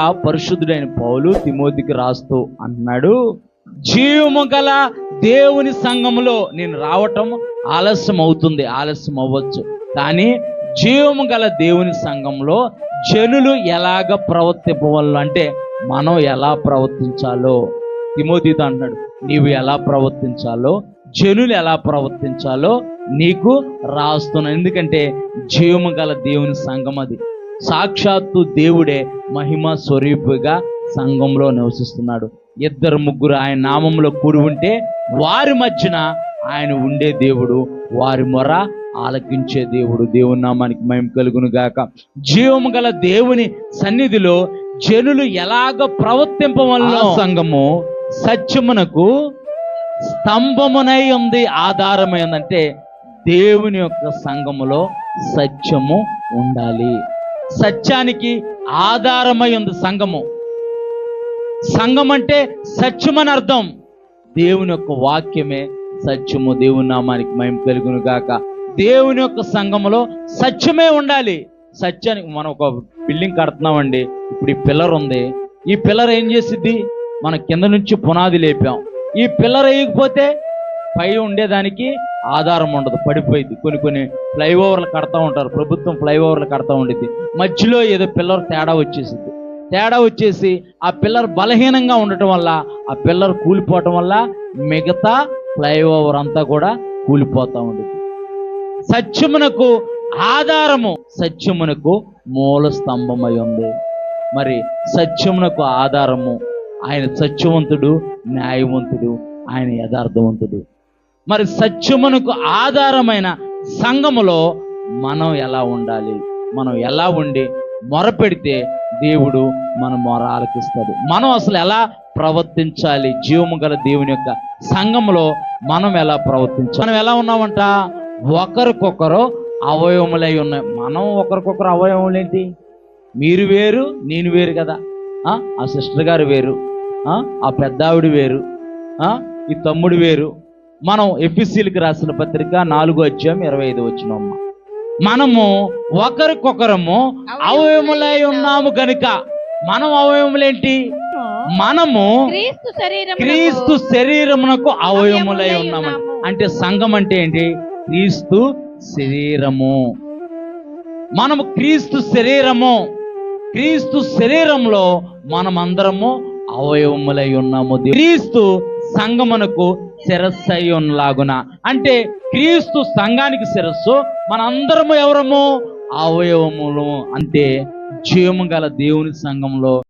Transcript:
ఆ పరిశుద్ధుడైన పౌలు తిమోతికి రాస్తూ అంటున్నాడు జీవము గల దేవుని సంఘములో నేను రావటం ఆలస్యం అవుతుంది ఆలస్యం అవ్వచ్చు కానీ జీవము గల దేవుని సంఘంలో జనులు ఎలాగ ప్రవర్తింపవల్లో అంటే మనం ఎలా ప్రవర్తించాలో? తిమోతితో అంటున్నాడు నీవు ఎలా ప్రవర్తించాలో జనులు ఎలా ప్రవర్తించాలో నీకు రాస్తున్నాను. ఎందుకంటే జీవము గల దేవుని సంఘం అది. సాక్షాత్తు దేవుడే మహిమ స్వరూపుగా సంఘంలో నివసిస్తున్నాడు. ఇద్దరు ముగ్గురు ఆయన నామంలో కూడి ఉంటే వారి మధ్యన ఆయన ఉండే దేవుడు వారి మొర ఆలకించే దేవుడు. దేవుని నామానికి మహిమ కలుగును గాక. జీవము గల దేవుని సన్నిధిలో జనులు ఎలాగ ప్రవర్తింపవల్ల సంఘము సత్యమునకు స్తంభమునై ఉంది. ఆధారమైందంటే దేవుని యొక్క సంఘములో సత్యము ఉండాలి. సత్యానికి ఆధారమై ఉంది సంఘము. సంఘం అంటే సత్యమని అర్థం. దేవుని యొక్క వాక్యమే సత్యము. దేవుని నామానికి మయం కలుగును గాక. దేవుని యొక్క సంఘములో సత్యమే ఉండాలి. సత్యానికి మనం ఒక బిల్డింగ్ కడుతున్నామండి. ఇప్పుడు ఈ పిల్లర్ ఉంది. ఈ పిల్లర్ ఏం చేసిద్ది? మన కింద నుంచి పునాది లేపాం. ఈ పిల్లర్ వేయకపోతే పై ఉండేదానికి ఆధారం ఉండదు. పడిపోయింది. కొన్ని కొన్ని ఫ్లైఓవర్లు కడతా ఉంటారు. ప్రభుత్వం ఫ్లైఓవర్లు కడతా ఉండిద్ది. మధ్యలో ఏదో పిల్లర్ తేడా వచ్చేసింది. తేడా వచ్చేసి ఆ పిల్లర్ బలహీనంగా ఉండటం వల్ల ఆ పిల్లర్ కూలిపోవటం వల్ల మిగతా ఫ్లైఓవర్ అంతా కూడా కూలిపోతూ ఉండేది సత్యమునకు ఆధారము సత్యమునకు మూల స్తంభమై ఉంది. మరి సత్యమునకు ఆధారము ఆయన సత్యవంతుడు న్యాయవంతుడు ఆయన యథార్థవంతుడు. మరి సత్యమునకు ఆధారమైన సంఘములో మనం ఎలా ఉండాలి? మనం ఎలా ఉండి మొరపెడితే దేవుడు మన మొర ఆలకిస్తాడు మనం అసలు ఎలా ప్రవర్తించాలి? జీవము గల దేవుని యొక్క సంఘములో మనం ఎలా ప్రవర్తించాలి? మనం ఎలా ఉన్నామంట? ఒకరికొకరు అవయవములై ఉన్నాయి. మనం ఒకరికొకరు అవయవములు ఏంటి? మీరు వేరు నేను వేరు కదా. ఆ సిస్టర్ గారు వేరు. ఆ ఆ వేరు. ఈ తమ్ముడు వేరు. మనం ఎఫ్ఎస్సీలకు రాసిన పత్రిక నాలుగో అధ్యాయం ఇరవై ఐదు వచ్చిన మనము ఒకరికొకరము అవయములై ఉన్నాము గనుక. మనం అవయములేంటి మనము క్రీస్తు శరీరం క్రీస్తు శరీరమునకు అవయములై ఉన్నాము. అంటే సంఘం అంటే ఏంటి? క్రీస్తు శరీరము. మనము క్రీస్తు శరీరము. క్రీస్తు శరీరంలో మనమందరము అవయవములై ఉన్నాము. క్రీస్తు సంగమునకు శిరస్సు అంటే క్రీస్తు సంఘానికి శిరస్సు మనందరము ఎవరము? అవయవములు. అంటే జీవము గల దేవుని సంఘంలో